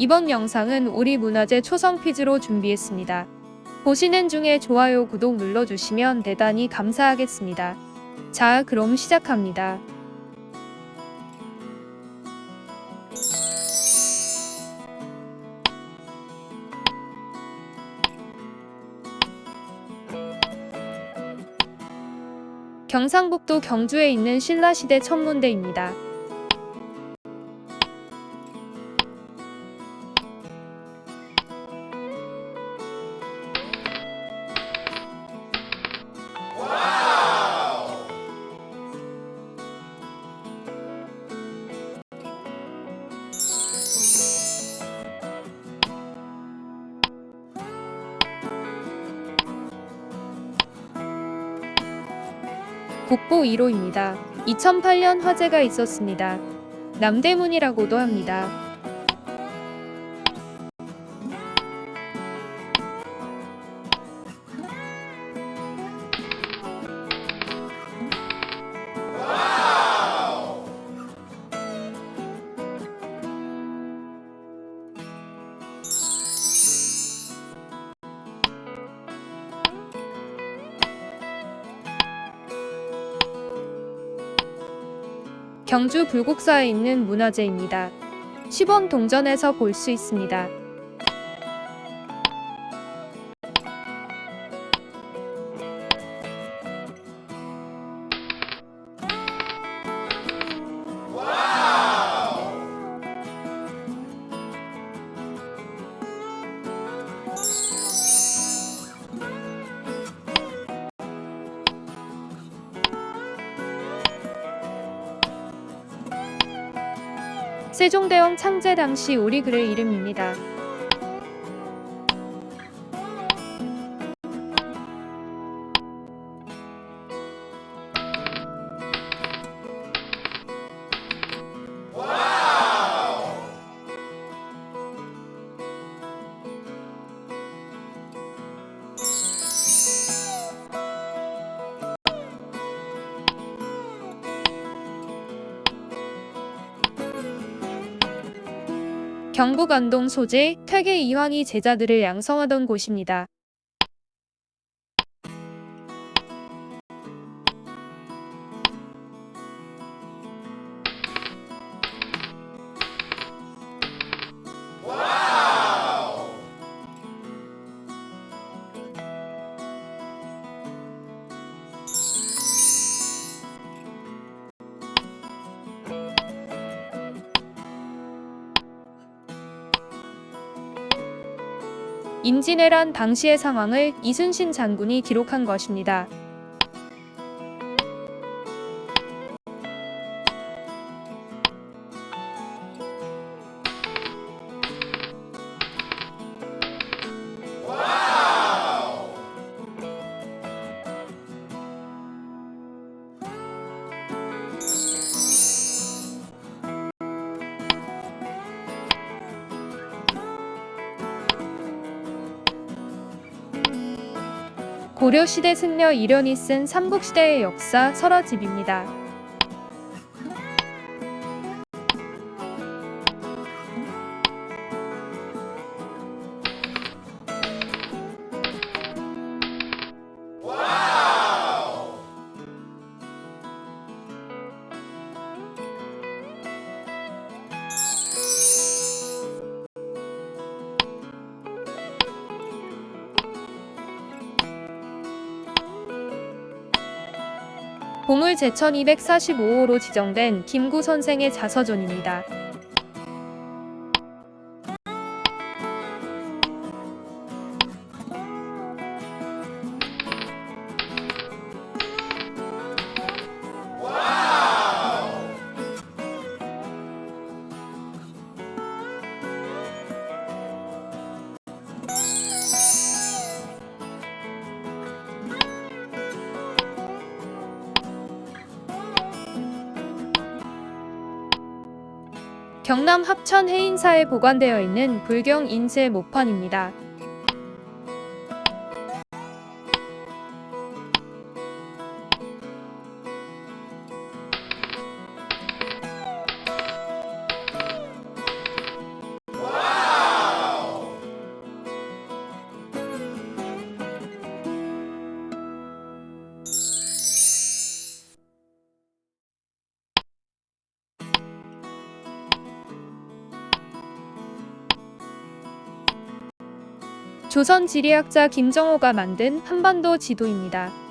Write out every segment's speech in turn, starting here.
이번 영상은 우리 문화재 초성 퀴즈로 준비했습니다. 보시는 중에 좋아요, 구독 눌러주시면 대단히 감사하겠습니다. 자, 그럼 시작합니다. 경상북도 경주에 있는 신라시대 천문대입니다. 국보 1호입니다. 2008년 화재가 있었습니다. 남대문이라고도 합니다. 경주 불국사에 있는 문화재입니다. 10원 동전에서 볼 수 있습니다. 세종대왕 창제 당시 우리 글의 이름입니다. 경북 안동 소재 퇴계 이황이 제자들을 양성하던 곳입니다. 임진왜란 당시의 상황을 이순신 장군이 기록한 것입니다. 고려시대 승려 이련이 쓴 삼국시대의 역사 설화집입니다. 보물 제천 245호로 지정된 김구 선생의 자서전입니다. 경남 합천 해인사에 보관되어 있는 불경 인쇄 모판입니다. 조선 지리학자 김정호가 만든 한반도 지도입니다.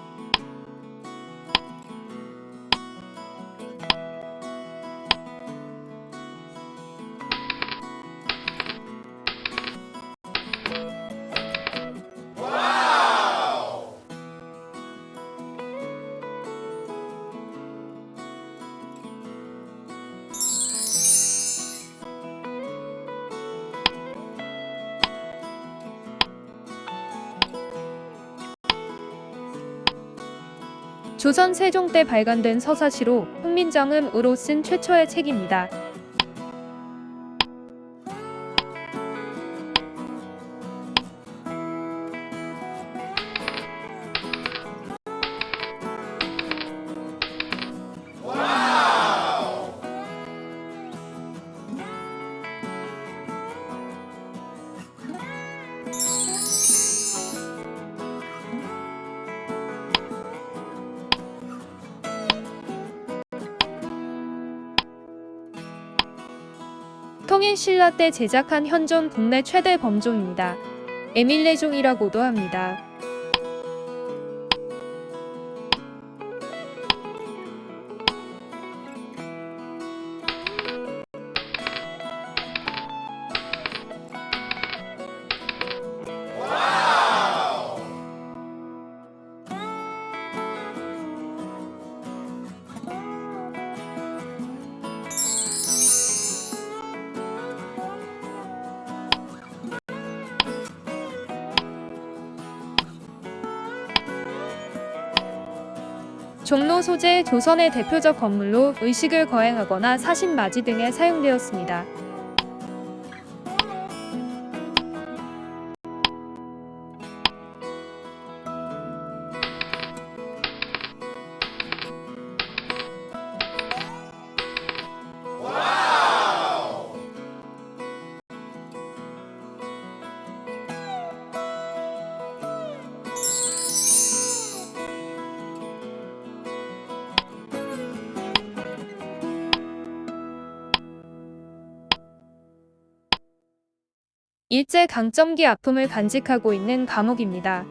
조선 세종 때 발간된 서사시로 훈민정음으로 쓴 최초의 책입니다. 통일신라 때 제작한 현존 국내 최대 범종입니다. 에밀레종이라고도 합니다. 종로 소재 조선의 대표적 건물로 의식을 거행하거나 사신 맞이 등에 사용되었습니다. 일제 강점기 아픔을 간직하고 있는 감옥입니다.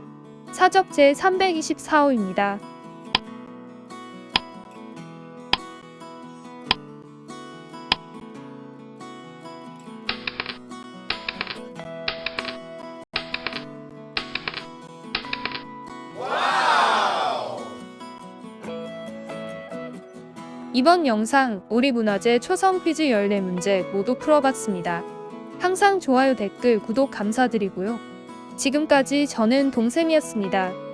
사적 제 324호입니다. 이번 영상 우리 문화재 초성 퀴즈 14문제 모두 풀어봤습니다. 항상 좋아요, 댓글, 구독 감사드리고요. 지금까지 저는 동쌤이었습니다.